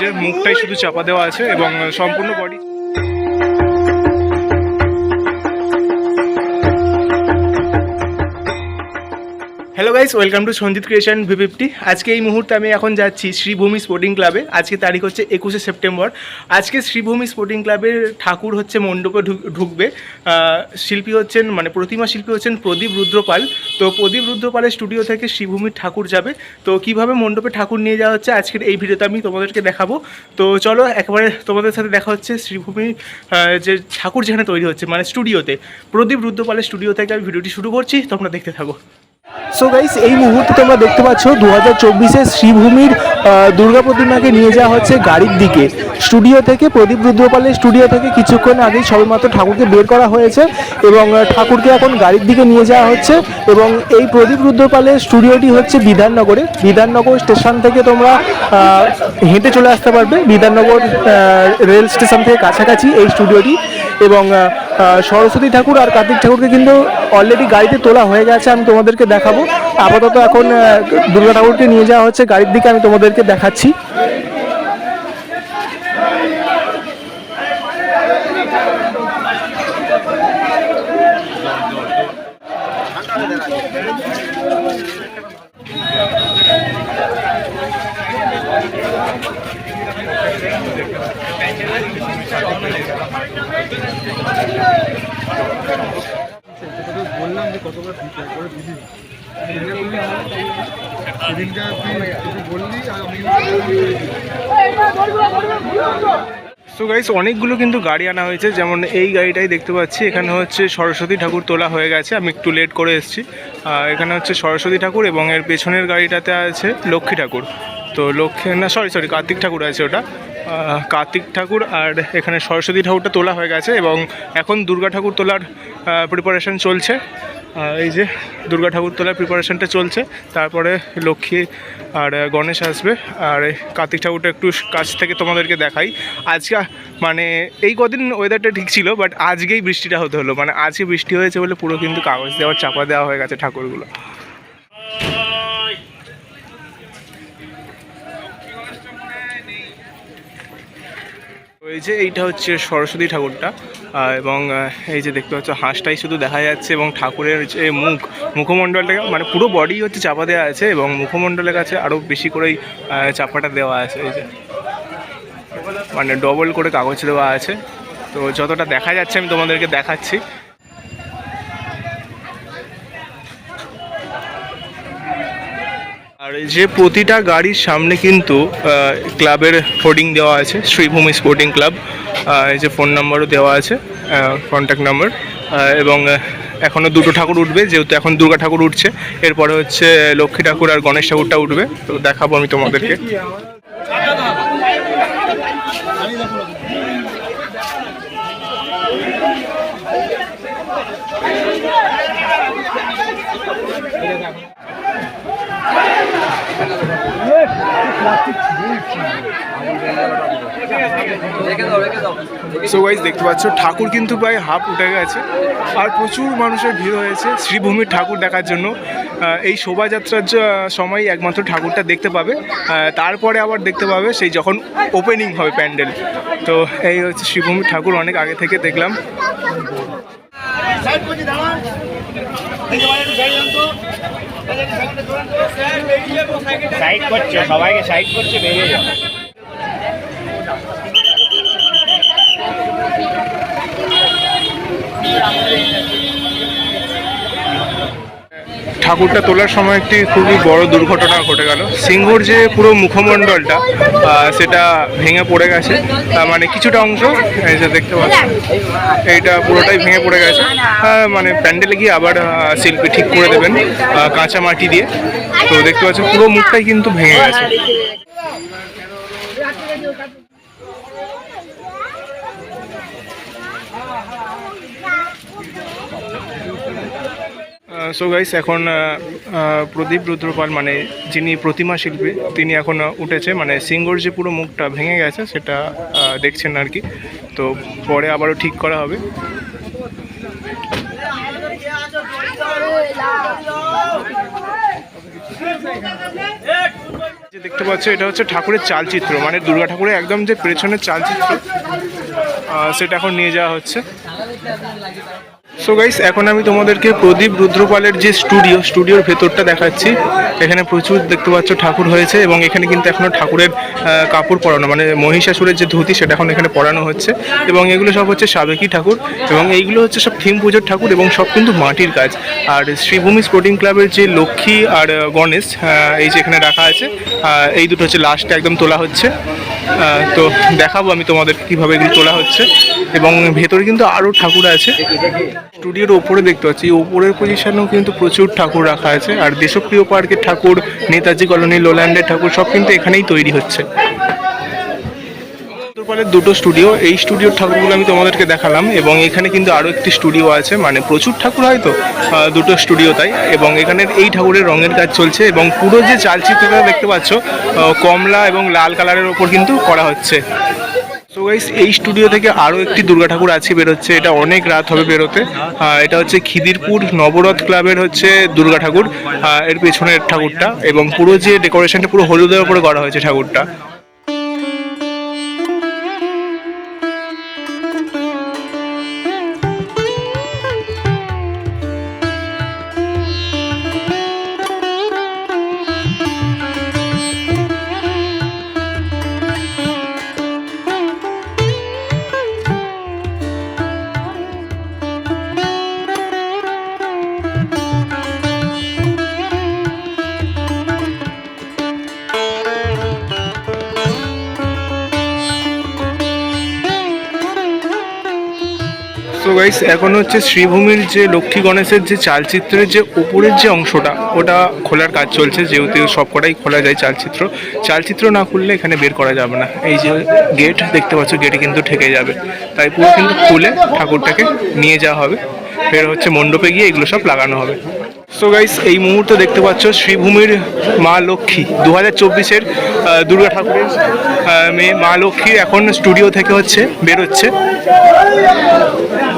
যে মুখটাই শুধু চাপা দেওয়া আছে এবং সম্পূর্ণ body guys welcome to Sanjit creation V fifty আজকে এই মুহূর্তে আমি এখন যাচ্ছি শ্রীভূমি স্পোর্টিং ক্লাবে আজকে তারিখ হচ্ছে একুশে সেপ্টেম্বর আজকে শ্রীভূমি স্পোর্টিং ক্লাবের ঠাকুর হচ্ছে মণ্ডপে ঢুক- ঢুকবে। শিল্পী হচ্ছেন মানে প্রতিমা শিল্পী হচ্ছেন প্রদীপ রুদ্রপাল। তো প্রদীপ রুদ্রপালের স্টুডিও থেকে শ্রীভূমির ঠাকুর যাবে। তো কীভাবে মণ্ডপে ঠাকুর নিয়ে যাওয়া হচ্ছে আজকের এই ভিডিওতে আমি তোমাদেরকে দেখাবো। তো চলো, একবারে তোমাদের সাথে দেখা হচ্ছে শ্রীভূমির যে ঠাকুর যেখানে তৈরি হচ্ছে মানে স্টুডিওতে প্রদীপ রুদ্রপালের স্টুডিও থেকে আমি ভিডিওটি শুরু করছি, তোমরা দেখতে থাকো। সো গাইস এই মুহূর্তে তোমরা দেখতে পাচ্ছ দু হাজার চব্বিশে শ্রীভূমির দুর্গা প্রতিমাকে নিয়ে যাওয়া হচ্ছে গাড়ির দিকে। স্টুডিও থেকে প্রদীপ রুদ্রপালের স্টুডিও থেকে কিছুক্ষণ আগেই সবেমাত্র ঠাকুরকে বের করা হয়েছে এবং ঠাকুরকে এখন গাড়ির দিকে নিয়ে যাওয়া হচ্ছে এবং এই প্রদীপ রুদ্রপালের স্টুডিওটি হচ্ছে বিধাননগরে। বিধাননগর স্টেশন থেকে তোমরা হেঁটে চলে আসতে পারবে। বিধাননগর রেল স্টেশন থেকে কাছাকাছি এই স্টুডিওটি এবং সরস্বতী ঠাকুর আর কার্তিক ঠাকুরকে কিন্তু অলরেডি গাড়িতে তোলা হয়ে গেছে, আমি তোমাদেরকে দেখাবো। আপাতত এখন দুর্গা ঠাকুরকে নিয়ে যাওয়া হচ্ছে, গাড়ির দিকে আমি তোমাদেরকে দেখাচ্ছি। সো গাইস অনেকগুলো কিন্তু গাড়ি আনা হয়েছে। যেমন এই গাড়িটাই দেখতে পাচ্ছি। এখানে হচ্ছে সরস্বতী ঠাকুর তোলা হয়ে গেছে। আমি একটু লেট করে এসেছি। এখানে হচ্ছে সরস্বতী ঠাকুর এবং এর পেছনের গাড়িটাতে আছে লক্ষ্মী ঠাকুর। তো লক্ষ্মী, না সরি সরি কার্তিক ঠাকুর আছে ওটা। কার্তিক ঠাকুর আর এখানে সরস্বতী ঠাকুরটা তোলা হয়ে গেছে এবং এখন দুর্গা ঠাকুর তোলার প্রিপারেশন চলছে। এই যে দুর্গা ঠাকুর তোলার প্রিপারেশানটা চলছে। তারপরে লক্ষ্মী আর গণেশ আসবে। আর কার্তিক ঠাকুরটা একটু কাছ থেকে তোমাদেরকে দেখাই। আজকে মানে এই কদিন ওয়েদারটা ঠিক ছিল বাট আজকেই বৃষ্টিটা হতে হলো। মানে আজকে বৃষ্টি হয়েছে বলে পুরো কিন্তু কাগজ দেওয়ার চাপা দেওয়া হয়ে গেছে ঠাকুরগুলো। এই যে এইটা হচ্ছে সরস্বতী ঠাকুরটা এবং এই যে দেখতে পাচ্ছ হাঁসটাই শুধু দেখা যাচ্ছে এবং ঠাকুরের যে মুখ, মুখমণ্ডলটাকে মানে পুরো বডি হচ্ছে চাপা দেওয়া আছে এবং মুখমণ্ডলের কাছে আরও বেশি করেই চাপাটা দেওয়া আছে, এই যে। মানে ডবল করে কাগজ দেওয়া আছে। তো যতটা দেখা যাচ্ছে আমি তোমাদেরকে দেখাচ্ছি। আর এই যে প্রতিটা গাড়ির সামনে কিন্তু ক্লাবের হোর্ডিং দেওয়া আছে, শ্রীভূমি স্পোর্টিং ক্লাব এই যে ফোন নাম্বারও দেওয়া আছে কন্ট্যাক্ট নাম্বার এবং এখনও দুটো ঠাকুর উঠবে, যেহেতু এখন দুর্গা ঠাকুর উঠছে, এরপরে হচ্ছে লক্ষ্মী ঠাকুর আর গণেশ ঠাকুরটা উঠবে, তো দেখাবো আমি তোমাদেরকে। সো গাইজ দেখতে পাচ্ছ, ঠাকুর কিন্তু প্রায় হাফ উঠে গেছে। আর প্রচুর মানুষের ভিড় হয়েছে শ্রীভূমির ঠাকুর দেখার জন্য। এই শোভাযাত্রার সময় একমাত্র ঠাকুরটা দেখতে পাবে। তারপরে আবার দেখতে পাবে সেই যখন ওপেনিং হবে প্যান্ডেল। তো এই হচ্ছে শ্রীভূমির ঠাকুর, অনেক আগে থেকে দেখলাম। সাইড করছে, সবাইকে সাইড করছে, বেরিয়ে যাও। ঠাকুরটা তোলার সময় একটি খুবই বড় দুর্ঘটনা ঘটে গেল। সিংহর যে পুরো মুখমণ্ডলটা সেটা ভেঙে পড়ে গেছে। মানে কিছুটা অংশ দেখতে পাচ্ছেন এইটা পুরোটাই ভেঙে পড়ে গেছে। মানে প্যান্ডেলে গিয়ে আবার শিল্পী ঠিক করে দেবেন কাঁচা মাটি দিয়ে। তো দেখতে পাচ্ছেন পুরো মুখটাই কিন্তু ভেঙে গেছে। সো গাইস এখন প্রদীপ রুদ্রপাল মানে যিনি প্রতিমা শিল্পী, তিনি এখন উঠেছে মানে সিঙ্গর যে পুরো মুখটা ভেঙে গেছে, সেটা দেখছেন আর কি। তো পরে আবারও ঠিক করা হবে। যে দেখতে পাচ্ছ, এটা হচ্ছে ঠাকুরের চালচিত্র মানে দুর্গা ঠাকুরের একদম যে পেছনের চালচিত্র সেটা এখন নিয়ে যাওয়া হচ্ছে। সো গাইস এখন আমি তোমাদেরকে প্রদীপ রুদ্রপালের যে স্টুডিও স্টুডিওর ভেতরটা দেখাচ্ছি। এখানে প্রচুর দেখতে পাচ্ছ ঠাকুর হয়েছে এবং এখানে কিন্তু এখনও ঠাকুরের কাপড় পরানো মানে মহিষাসুরের যে ধুতি, সেটা এখন এখানে পরানো হচ্ছে। এবং এগুলো সব হচ্ছে সাবেকি ঠাকুর। এবং এইগুলো হচ্ছে সব থিম পুজোর ঠাকুর এবং সব কিন্তু মাটির কাজ। আর শ্রীভূমি স্পোর্টিং ক্লাবের যে লক্ষ্মী আর গণেশ এই যে এখানে রাখা আছে এই দুটো হচ্ছে লাস্টে একদম তোলা হচ্ছে। তো দেখাবো আমি তোমাদের কীভাবে এগুলো তোলা হচ্ছে। এবং ভেতরে কিন্তু আরও ঠাকুর আছে। স্টুডিওর ওপরে দেখতে পাচ্ছি ওপরের পজিশনেও কিন্তু প্রচুর ঠাকুর রাখা আছে। আর দেশপ্রিয় পার্কের ঠাকুর, নেতাজি কলোনি লোল্যান্ডের ঠাকুর, সব কিন্তু এখানেই তৈরি হচ্ছে। দুটো স্টুডিও এই স্টুডিওর ঠাকুরগুলো আমি তোমাদেরকে দেখালাম, এবং এখানে কিন্তু আরও একটি স্টুডিও আছে। মানে প্রচুর ঠাকুর হয়তো দুটো স্টুডিও তাই। এবং এখানের এই ঠাকুরের রঙের কাজ চলছে, এবং পুরো যে চালচিত্রটা দেখতে পাচ্ছ কমলা এবং লাল কালারের ওপর কিন্তু করা হচ্ছে। সো গাইস এই স্টুডিও থেকে আরও একটি দুর্গা ঠাকুর আছে বেরোচ্ছে। এটা অনেক রাত হবে বেরোতে। এটা হচ্ছে খিদিরপুর নবরথ ক্লাবের হচ্ছে দুর্গা ঠাকুর। এর পেছনের ঠাকুরটা এবং পুরো যে ডেকোরেশনটা পুরো হলুদের উপরে করা হয়েছে ঠাকুরটা। গাইস এখন হচ্ছে শ্রীভূমির যে লক্ষ্মী গণেশের যে চালচিত্রের যে উপরের যে অংশটা, ওটা খোলার কাজ চলছে, যেহেতু সব কটাই খোলা যায় চালচিত্র। চালচিত্র না খুললে এখানে বের করা যাবে না। এই যে গেট দেখতে পাচ্ছ গেটে কিন্তু ঠেকে যাবে। তাই পুরো কিন্তু খুলে ঠাকুরটাকে নিয়ে যাওয়া হবে। ফের হচ্ছে মণ্ডপে গিয়ে এগুলো সব লাগানো হবে। সো গাইস এই মুহূর্তে দেখতে পাচ্ছ শ্রীভূমির মা লক্ষ্মী। দু হাজার চব্বিশের দুর্গা ঠাকুরের মেয়ে মা লক্ষ্মী এখন স্টুডিও থেকে হচ্ছে, বেরোচ্ছে।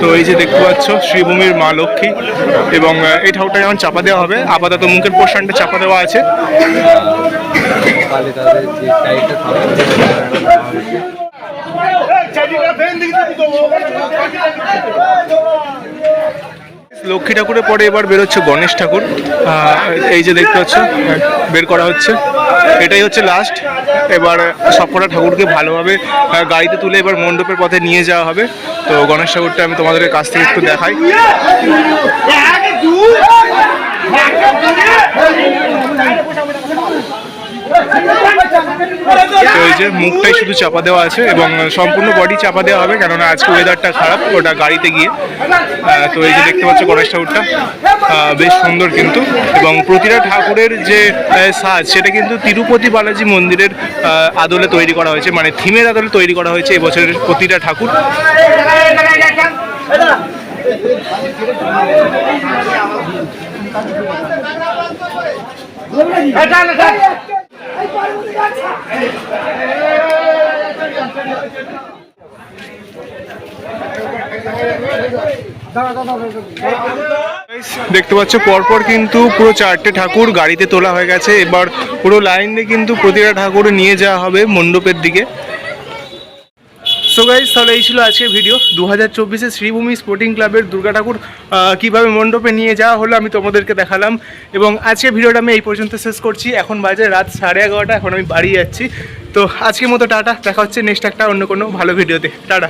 তো এই যে দেখতে পাচ্ছ, শ্রীভূমির মা লক্ষ্মী এবং এই ঠাকুরটা যেমন চাপা দেওয়া হবে। আপাতত মুখের পোর্শনটা চাপা দেওয়া আছে। লক্ষ্মী ঠাকুরের পরে এবার বেরোচ্ছে গণেশ ঠাকুর। এই যে দেখতে পাচ্ছ, বের করা হচ্ছে। এটাই হচ্ছে লাস্ট এবার সবকটা ঠাকুরকে ভালোভাবে গাড়িতে তুলে এবার মণ্ডপের পথে নিয়ে যাওয়া হবে। তো গণেশ ঠাকুরটা আমি তোমাদের কাছ থেকে একটু দেখাই। এই যে মুখটাই শুধু চাপা দেওয়া আছে এবং সম্পূর্ণ বডি চাপা দেওয়া হবে, কেননা আজকে ওয়েদারটা খারাপ, ওটা গাড়িতে গিয়ে। তো এই যে দেখতে পাচ্ছ গণেশ ঠাকুরটা বেশ সুন্দর কিন্তু। এবং প্রতিটা ঠাকুরের যে সাজ, সেটা কিন্তু তিরুপতি বালাজি মন্দিরের আদলে তৈরি করা হয়েছে মানে থিমের আদলে তৈরি করা হয়েছে এবছরের প্রতিটা ঠাকুর। দেখতে পাচ্ছ, পরপর কিন্তু পুরো চারটে ঠাকুর গাড়িতে তোলা হয়ে গেছে। এবার পুরো লাইনে কিন্তু প্রতিটা ঠাকুর নিয়ে যাওয়া হবে মণ্ডপের দিকে। সো গাইজ তাহলে এই ছিল আজকের ভিডিও দু হাজার চব্বিশে শ্রীভূমি স্পোর্টিং ক্লাবের দুর্গা ঠাকুর কীভাবে মণ্ডপে নিয়ে যাওয়া হলো আমি তোমাদেরকে দেখালাম। এবং আজকের ভিডিওটা আমি এই পর্যন্ত শেষ করছি। এখন বাজে রাত সাড়ে এগারোটা, এখন আমি বাড়ি যাচ্ছি। তো আজকের মতো, টাটা। দেখা হচ্ছে নেক্সট একটা অন্য কোনো ভালো ভিডিওতে টাটা।